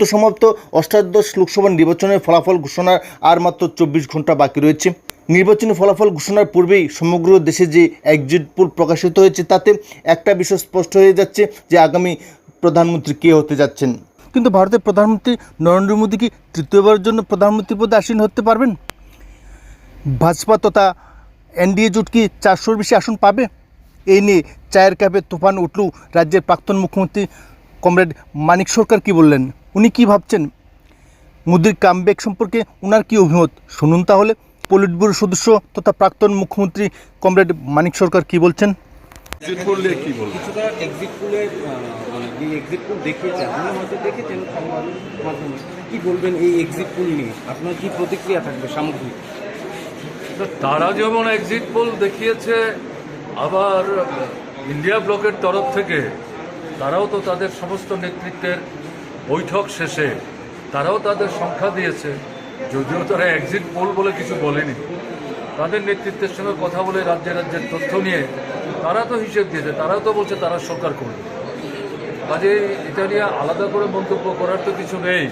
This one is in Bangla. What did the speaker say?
তো সমাপ্ত অষ্টাদশ লোকসভা নির্বাচনের ফলাফল ঘোষণার আর মাত্র চব্বিশ ঘণ্টা বাকি রয়েছে। নির্বাচনী ফলাফল ঘোষণার পূর্বেই সমগ্র দেশে যে এক্সিট পোল প্রকাশিত হয়েছে, তাতে একটা বিষয় স্পষ্ট হয়ে যাচ্ছে যে আগামী প্রধানমন্ত্রী কে হতে যাচ্ছেন। কিন্তু ভারতের প্রধানমন্ত্রী নরেন্দ্র মোদী কি তৃতীয়বারের জন্য প্রধানমন্ত্রী পদে আসীন হতে পারবেন? ভাজপা তথা এনডিএ জোট কি চারশোর বেশি আসন পাবে? এই নিয়ে চায়ের কাপে তুফান উঠল রাজ্যের প্রাক্তন মুখ্যমন্ত্রী কমরেড মানিক সরকার কি বললেন? উনি কি ভাবছেন? মোদির কামব্যাক সম্পর্কে ওনার কি অভিমত? শুনুন তাহলে। পলিট ব্যুরো সদস্য তথা প্রাক্তন মুখ্যমন্ত্রী কমরেড মানিক সরকার কি বলছেন? এক্সিট করলে কি বলব কিছুটা এক্সিট পুলে মানে এক্সিট পুল দেখিয়েছে আপনি হয়তো দেখেছেন সংবাদের মাধ্যমে। কি বলবেন এই এক্সিট পুল নিয়ে? আপনার কি প্রতিক্রিয়া থাকবে সামগ্রিক? তারা যেমন এক্সিট পোল দেখিয়েছে আবার ইন্ডিয়া ব্লকের তরফ থেকে তারাও তো তাদের সমস্ত নেতৃত্বের বৈঠক শেষে তারাও তাদের সংখ্যা দিয়েছে। যদিও তারা এক্সিট পোল বলে কিছু বলেনি। তাদের নেতৃত্বের সঙ্গে কথা বলে রাজ্যে রাজ্যের তথ্য নিয়ে তারা তো হিসেব দিয়েছে, তারা তো বলছে তারা সরকার করবে। কাজে এটা নিয়ে আলাদা করে মন্তব্য করার তো কিছু নেই।